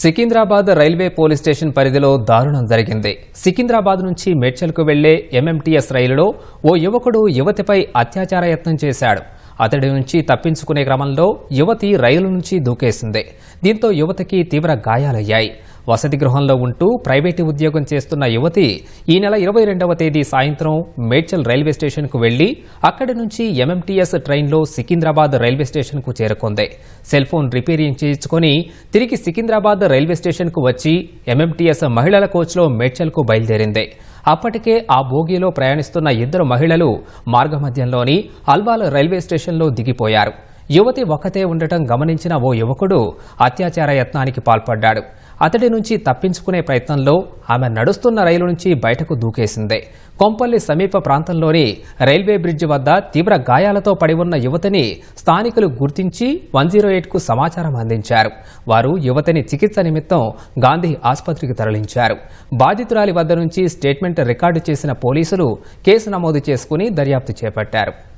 Secunderabad railway police station పరిధిలో దారుణం జరిగింది. సికింద్రాబాద్ నుంచి మేడ్చల్కు వెళ్ళే ఎంఎంటీఎస్ రైలులో ఓ యువకుడు యువతిపై అత్యాచార యత్నం చేశాడు. అతడి నుంచి తప్పించుకునే క్రమంలో యువతి రైలు నుంచి దూకేసింది. దీంతో యువతికి తీవ్ర గాయాలయ్యాయి. వసతి గృహంలో ఉంటూ ప్రైవేటు ఉద్యోగం చేస్తున్న యువతి ఈ నెల ఇరవై రెండవ తేదీ సాయంత్రం మేడ్చల్ రైల్వే స్టేషన్కు వెళ్ళి అక్కడి నుంచి ఎంఎంటీఎస్ ట్రైన్లో సికింద్రాబాద్ రైల్వే స్టేషన్కు చేరుకుంది. సెల్ ఫోన్ రిపేరింగ్ చేయించుకొని తిరిగి సికింద్రాబాద్ రైల్వే స్టేషన్కు వచ్చి ఎంఎంటీఎస్ మహిళల కోచ్లో మేడ్చల్కు బయలుదేరింది. అప్పటికే ఆ బోగీలో ప్రయాణిస్తున్న ఇద్దరు మహిళలు మార్గమధ్యంలోని అల్వాల్ రైల్వే స్టేషన్లో దిగిపోయారు. యువతి ఒక్కతే ఉండటం గమనించిన ఓ యువకుడు అత్యాచార యత్నానికి పాల్పడ్డాడు. అతడి నుంచి తప్పించుకునే ప్రయత్నంలో ఆమె నడుస్తున్న రైలు నుంచి బయటకు దూకేసింది. కొంపల్లి సమీప ప్రాంతంలోని రైల్వే బ్రిడ్జి వద్ద తీవ్ర గాయాలతో పడి ఉన్న యువతిని స్థానికులు గుర్తించి వన్ జీరో ఎయిట్కు సమాచారం అందించారు. వారు యువతిని చికిత్స నిమిత్తం గాంధీ ఆసుపత్రికి తరలించారు. బాధితురాలి వద్ద నుంచి స్టేట్మెంట్ రికార్డు చేసిన పోలీసులు కేసు నమోదు చేసుకుని దర్యాప్తు చేపట్టారు.